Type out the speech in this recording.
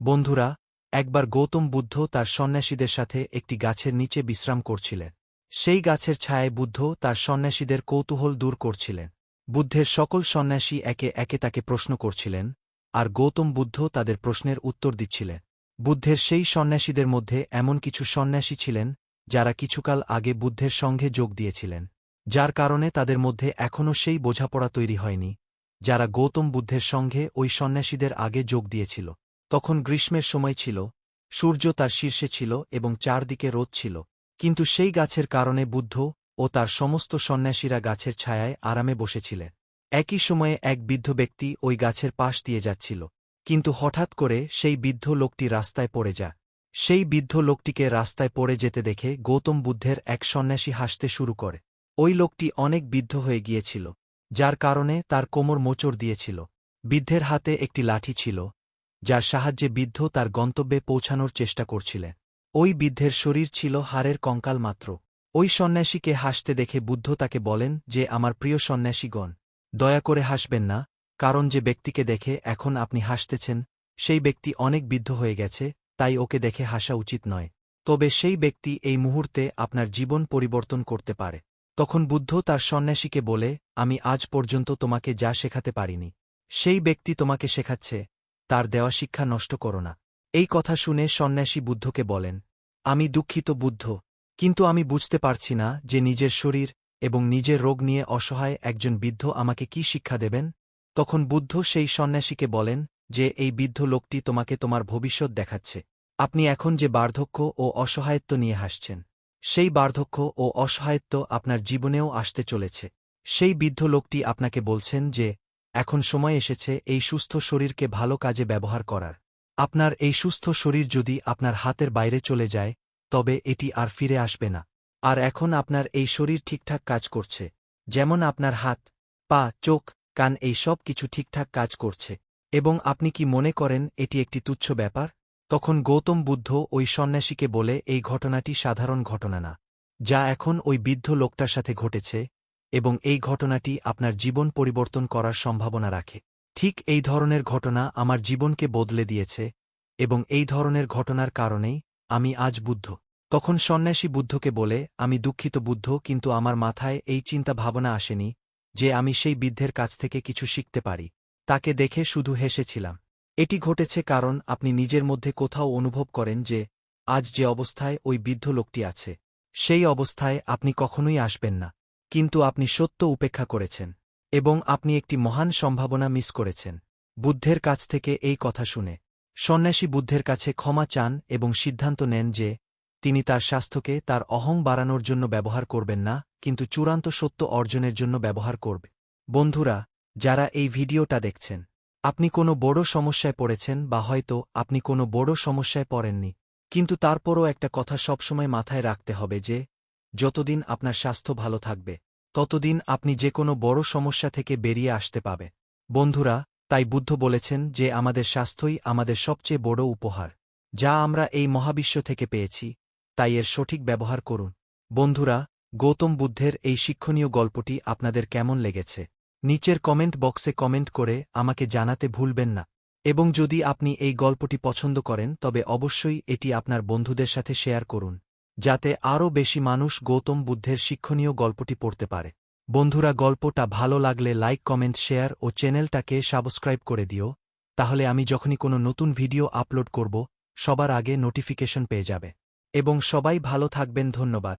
বন্ধুরা, একবার গৌতম বুদ্ধ তার সন্ন্যাসীদের সাথে একটি গাছের নিচে বিশ্রাম করছিলেন। সেই গাছের ছায়ায় বুদ্ধ তার সন্ন্যাসীদের কৌতূহল দূর করছিলেন। বুদ্ধের সকল সন্ন্যাসী একে একে তাকে প্রশ্ন করছিলেন, আর গৌতম বুদ্ধ তাদের প্রশ্নের উত্তর দিচ্ছিলেন। বুদ্ধের সেই সন্ন্যাসীদের মধ্যে এমন কিছু সন্ন্যাসী ছিলেন, যারা কিছুকাল আগে বুদ্ধের সঙ্গে যোগ দিয়েছিলেন, যার কারণে তাদের মধ্যে এখনও সেই বোঝাপড়া তৈরি হয়নি, যারা গৌতম বুদ্ধের সঙ্গে ওই সন্ন্যাসীদের আগে যোগ দিয়েছিল। তখন গ্রীষ্মের সময় ছিল, সূর্য তার শীর্ষে ছিল এবং চারদিকে রোদ ছিল, কিন্তু সেই গাছের কারণে বুদ্ধ ও তার সমস্ত সন্ন্যাসীরা গাছের ছায়ায় আরামে বসেছিলেন। একই সময়ে এক বৃদ্ধ ব্যক্তি ওই গাছের পাশ দিয়ে যাচ্ছিল, কিন্তু হঠাৎ করে সেই বৃদ্ধ লোকটি রাস্তায় পড়ে যায়। সেই বৃদ্ধ লোকটিকে রাস্তায় পড়ে যেতে দেখে গৌতম বুদ্ধের এক সন্ন্যাসী হাসতে শুরু করে। ওই লোকটি অনেক বৃদ্ধ হয়ে গিয়েছিল, যার কারণে তার কোমর মোচড় দিয়েছিল। বৃদ্ধের হাতে একটি লাঠি ছিল যার সাহায্যে বৃদ্ধ তার গন্তব্যে পৌঁছানোর চেষ্টা করছিলেন। ওই বৃদ্ধের শরীর ছিল হাড়ের কঙ্কাল মাত্র। ওই সন্ন্যাসীকে হাসতে দেখে বুদ্ধ তাকে বলেন যে, আমার প্রিয় সন্ন্যাসীগণ, দয়া করে হাসবেন না, কারণ যে ব্যক্তিকে দেখে এখন আপনি হাসতেছেন, সেই ব্যক্তি অনেক বৃদ্ধ হয়ে গেছে, তাই ওকে দেখে হাসা উচিত নয়। তবে সেই ব্যক্তি এই মুহূর্তে আপনার জীবন পরিবর্তন করতে পারে। তখন বুদ্ধ তার সন্ন্যাসীকে বলে, আমি আজ পর্যন্ত তোমাকে যা শেখাতে পারিনি, সেই ব্যক্তি তোমাকে শেখাচ্ছে তার দেওয়া শিক্ষা নষ্ট করো না। এই কথা শুনে সন্ন্যাসী বুদ্ধকে বলেন, আমি দুঃখিত বুদ্ধ, কিন্তু আমি বুঝতে পারছি না যে নিজের শরীর এবং নিজের রোগ নিয়ে অসহায় একজন বৃদ্ধ আমাকে কি শিক্ষা দেবেন? তখন বুদ্ধ সেই সন্ন্যাসীকে বলেন যে, এই বৃদ্ধ লোকটি তোমাকে তোমার ভবিষ্যৎ দেখাচ্ছে। আপনি এখন যে বার্ধক্য ও অসহায়ত্ব নিয়ে হাসছেন, সেই বার্ধক্য ও অসহায়ত্ব আপনার জীবনেও আসতে চলেছে। সেই বৃদ্ধ লোকটি আপনাকে বলছেন যে এখন সময় এসেছে এই সুস্থ শরীরকে ভালো কাজে ব্যবহার করার। আপনার এই সুস্থ শরীর যদি আপনার হাতের বাইরে চলে যায়, তবে এটি আর ফিরে আসবে না। আর এখন আপনার এই শরীর ঠিকঠাক কাজ করছে। যেমন আপনার হাত, পা, চোখ, কান এই সব কিছু ঠিকঠাক কাজ করছে। এবং আপনি কি মনে করেন এটি একটি তুচ্ছ ব্যাপার? তখন গৌতম বুদ্ধ ওই সন্ন্যাসীকে বলে, এই ঘটনাটি সাধারণ ঘটনা না। যা এখন ওই বৃদ্ধ লোকটার সাথে ঘটেছে এবং এই ঘটনাটি আপনার জীবন পরিবর্তন করার সম্ভাবনা রাখে। ঠিক এই ধরনের ঘটনা আমার জীবনকে বদলে দিয়েছে এবং এই ধরনের ঘটনার কারণেই আমি আজ বুদ্ধ। তখন সন্ন্যাসী বুদ্ধকে বলে, আমি দুঃখিত বুদ্ধ, কিন্তু আমার মাথায় এই চিন্তা ভাবনা আসেনি যে আমি সেই বৃদ্ধের কাছ থেকে কিছু শিখতে পারি। তাকে দেখে শুধু হেসেছিলাম। এটি ঘটেছে কারণ আপনি নিজের মধ্যে কোথাও অনুভব করেন যে আজ যে অবস্থায় ওই বৃদ্ধ লোকটি আছে, সেই অবস্থায় আপনি কখনোই আসবেন না। কিন্তু আপনি সত্য উপেক্ষা করেছেন, এবং আপনি একটি মহান সম্ভাবনা মিস করেছেন। বুদ্ধের কাছ থেকে এই কথা শুনে। সন্ন্যাসী বুদ্ধের কাছে ক্ষমা চান এবং সিদ্ধান্ত নেন যে, তিনি তার স্বাস্থ্যকে তার অহং বাড়ানোর জন্য ব্যবহার করবেন না, কিন্তু চূড়ান্ত সত্য অর্জনের জন্য ব্যবহার করবে। বন্ধুরা, যারা এই ভিডিওটা দেখছেন, আপনি কোনো বড় সমস্যায় পড়েছেন বা হয়তো আপনি কোনো বড় সমস্যায় পড়েননি, কিন্তু তারপরও একটা কথা সবসময় মাথায় রাখতে হবে যে যতদিন আপনার স্বাস্থ্য ভালো থাকবে, ততদিন আপনি যে কোনো বড় সমস্যা থেকে বেরিয়ে আসতে পাবে। বন্ধুরা, তাই বুদ্ধ বলেছেন যে আমাদের স্বাস্থ্যই আমাদের সবচেয়ে বড় উপহার, যা আমরা এই মহাবিশ্ব থেকে পেয়েছি। তাই এর সঠিক ব্যবহার করুন। বন্ধুরা, গৌতম বুদ্ধের এই শিক্ষণীয় গল্পটি আপনাদের কেমন লেগেছে? নিচের কমেন্ট বক্সে কমেন্ট করে আমাকে জানাতে ভুলবেন না। এবং যদি আপনি এই গল্পটি পছন্দ করেন, তবে অবশ্যই এটি আপনার বন্ধুদের সাথে শেয়ার করুন। যাতে আরও বেশি মানুষ গৌতম বুদ্ধের শিক্ষণীয় গল্পটি পড়তে পারে। বন্ধুরা, গল্পটা ভালো লাগলে লাইক, কমেন্ট, শেয়ার ও চ্যানেলটাকে সাবস্ক্রাইব করে দিও। তাহলে আমি যখনই কোনো নতুন ভিডিও আপলোড করব, সবার আগে নোটিফিকেশন পেয়ে যাবে। এবং সবাই ভালো থাকবেন, ধন্যবাদ।